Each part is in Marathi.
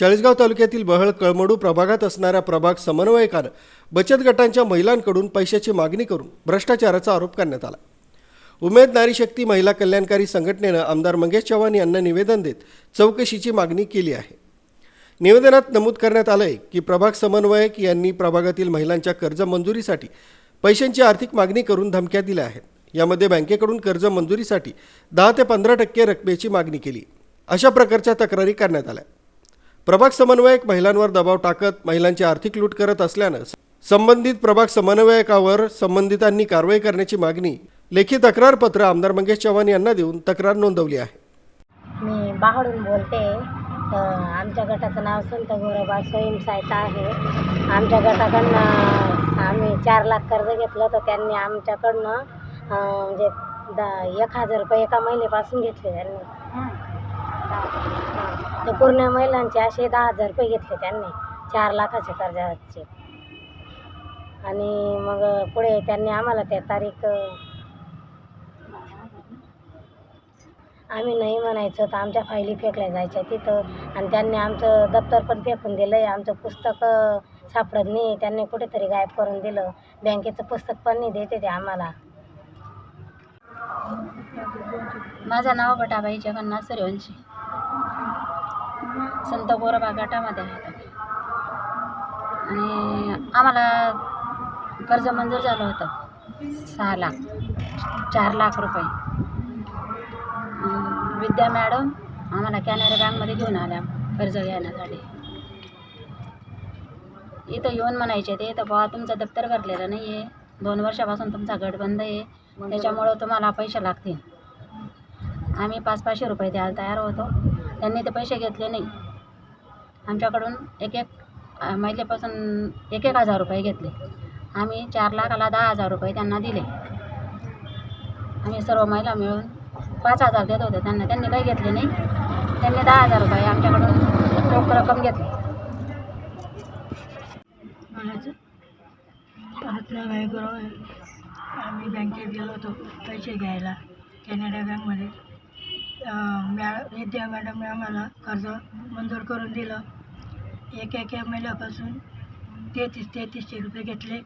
चाळीसगाव तालुक्यातील बहळ कळमडू प्रभागात असणाऱ्या प्रभाग समन्वयकार बचत गटांच्या महिलांकडून पैशाची मागणी करून भ्रष्टाचाराचा आरोप करण्यात आला. उमेद नारी शक्ती महिला कल्याणकारी संघटनेनं आमदार मंगेश चव्हाण यांना निवेदन देत चौकशीची मागणी केली आहे. निवेदनात नमूद करण्यात आलंय की प्रभाग समन्वयक यांनी प्रभागातील महिलांच्या कर्ज मंजुरीसाठी पैशांची आर्थिक मागणी करून धमक्या दिल्या आहेत. यामध्ये बँकेकडून कर्ज मंजुरीसाठी दहा ते पंधरा टक्के रकमेची मागणी केली. अशा प्रकारच्या तक्रारी करण्यात आल्या. प्रभाग समन्वयक महिलांवर दबाव टाकत महिलांची आर्थिक लूट करत असल्यानं संबंधित प्रभाग समन्वयकावर संबंधितांनी कारवाई करण्याची मागणी लेखी तक्रारपत्र आमदार मंगेश चव्हाण यांना देऊन तक्रार नोंदवली आहे. मी बाहडून बोलते. आमच्या गटाचं नाव संत गोरोबा स्वयंसहायता आहे. आमच्या गटाकडनं आम्ही चार लाख कर्ज घेतलं तर त्यांनी आमच्याकडनं अ, म्हणजे द एक हजार रुपये एका महिलेपासून घेतले त्यांनी. तर पूर्ण महिलांचे असे दहा हजार रुपये घेतले त्यांनी. चार लाखाचे कर्जाचे. आणि मग पुढे त्यांनी आम्हाला त्या तारीख आम्ही नाही म्हणायचो तर आमच्या फायली फेकल्या जायच्या तिथं. आणि त्यांनी आमचं दप्तर पण फेकून दिलं आहे आमचं पुस्तक सापडत नाही. त्यांनी कुठेतरी गायब करून दिलं. बँकेचं पुस्तक पण नाही देते ते आम्हाला. माझं नाव बटाबाई जगन्नाथ सूर्यवंशी संत गोरबा गटामध्ये आहेत. आणि आम्हाला कर्ज मंजूर झालं होतं. सहा लाख चार लाख रुपये. विद्या मॅडम आम्हाला कॅनरा बँकमध्ये घेऊन आल्या कर्ज घेण्यासाठी. इथं येऊन म्हणायचे ते तर बुवा तुमचं दप्तर भरलेलं नाही आहे दोन वर्षापासून तुमचा गट बंद आहे. त्याच्यामुळं तुम्हाला पैसे लागतील. आम्ही पाच पाचशे रुपये द्यायला तयार होतो. त्यांनी ते पैसे घेतले नाही. आमच्याकडून एक एक महिलेपासून एक एक हजार रुपये घेतले. आम्ही चार लाखाला दहा हजार रुपये त्यांना दिले. आम्ही सर्व महिला मिळून पाच हजार देत होते. त्यांना त्यांनी काही घेतले नाही. त्यांनी दहा हजार रुपये आमच्याकडून रोख रक्कम घेतली. हातला आम्ही बँकेत गेलो होतो पैसे घ्यायला कॅनडा बँकमध्ये. मॅ विद्या मॅडमने आम्हाला कर्ज मंजूर करून दिलं. एक एक महिन्यापासून तेहतीस तेहतीसशे रुपये घेतले.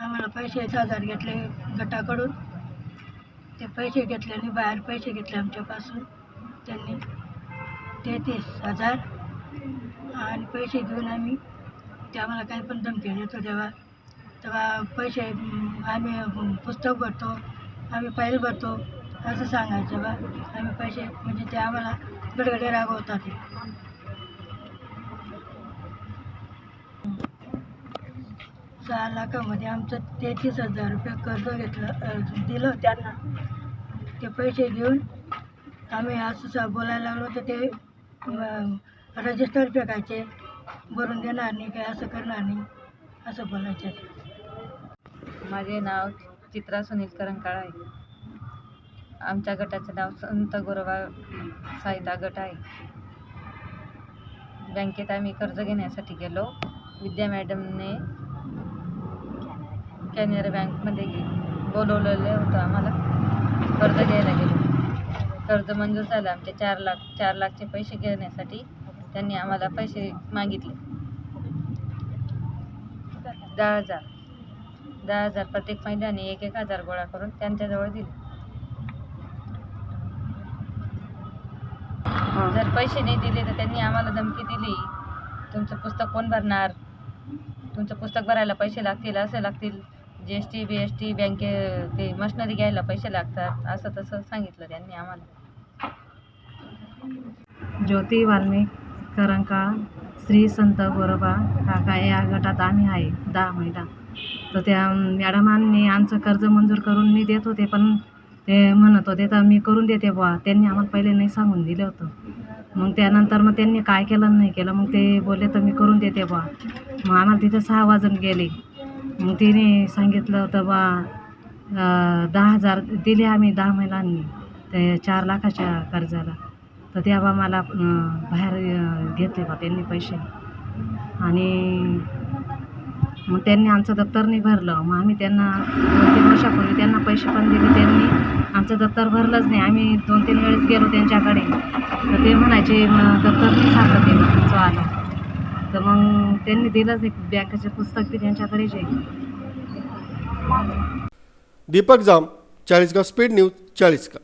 आम्हाला पैसे हजार घेतले गटाकडून. ते पैसे घेतले आणि बाहेर पैसे घेतले आमच्यापासून. त्यांनी तेहतीस हजार आणि पैसे घेऊन आम्ही ते आम्हाला काही पण धमकी देतो तेव्हा तेव्हा पैसे आम्ही पुस्तक भरतो आम्ही फाईल भरतो. असं सांगायचं बा. आम्ही पैसे म्हणजे ते आम्हाला गडगडे रागवतात. ते. सहा लाखामध्ये आमचं तेहतीस हजार रुपये कर्ज घेतलं दिलं त्यांना. ते पैसे घेऊन आम्ही असं स- बोलायला लागलो तर ते रजिस्टर फेकायचे भरून देणार नाही काय असं करणार नाही असं बोलायचं. माझे नाव चित्रा सुनील करंकाळ आहे. आमच्या गटाचं नाव संत गोरोबा साहिता गट आहे. बँकेत आम्ही कर्ज घेण्यासाठी गेलो. विद्या मॅडमने कॅनरा बँकमध्ये बोलवलेलं होतं आम्हाला. कर्ज घ्यायला गेलो. कर्ज मंजूर झालं. आमचे चार लाख चार लाखचे पैसे घेण्यासाठी त्यांनी आम्हाला पैसे मागितले. दहा हजार. दहा हजार प्रत्येक महिन्याने एक एक हजार गोळा करून त्यांच्याजवळ दिले. जर पैसे नाही दिले तर त्यांनी आम्हाला धमकी दिली. तुमचं पुस्तक कोण भरणार? तुमचं पुस्तक भरायला पैसे लागतील असं लागतील. G S T B S T बँके ते मशनरी घ्यायला पैसे लागतात असं तसं सांगितलं त्यांनी आम्हाला. ज्योती वाल्मिक करंकाळ श्री संत गोरोबा काका या गटात आम्ही आहे दहा महिला. तर त्या मॅडमांनी आमचं कर्ज मंजूर करून मी देत होते पण ते म्हणत होते तर मी करून देते बुवा. त्यांनी आम्हाला पहिले नाही सांगून दिलं होतं. मग त्यानंतर मग त्यांनी काय केलं नाही केलं मग ते बोलले तर मी करून देते बुवा. मग आम्हाला तिथं सहा वाजून गेले. मग तिने सांगितलं होतं बा दहा हजार दिले आम्ही दहा महिलांनी ते चार लाखाच्या कर्जाला. तर तेव्हा मला बाहेर घेतले बा त्यांनी पैसे. आणि मग त्यांनी आमचं दप्तर नाही भरलं मग आम्ही त्यांना दोन तीन वर्षापूर्वी त्यांना पैसे पण दिले. त्यांनी आमचं दप्तर भरलंच नाही. आम्ही दोन तीन वेळेस गेलो त्यांच्याकडे. तर ते म्हणायचे "मग दप्तर नाही सापडत ते तुमचं आलं. तर मग त्यांनी दिलंच नाही. बँकेचे पुस्तक बी त्यांच्याकडेच आहे दीपक जाम चाळीसगाव स्पीड न्यूज चाळीसगाव.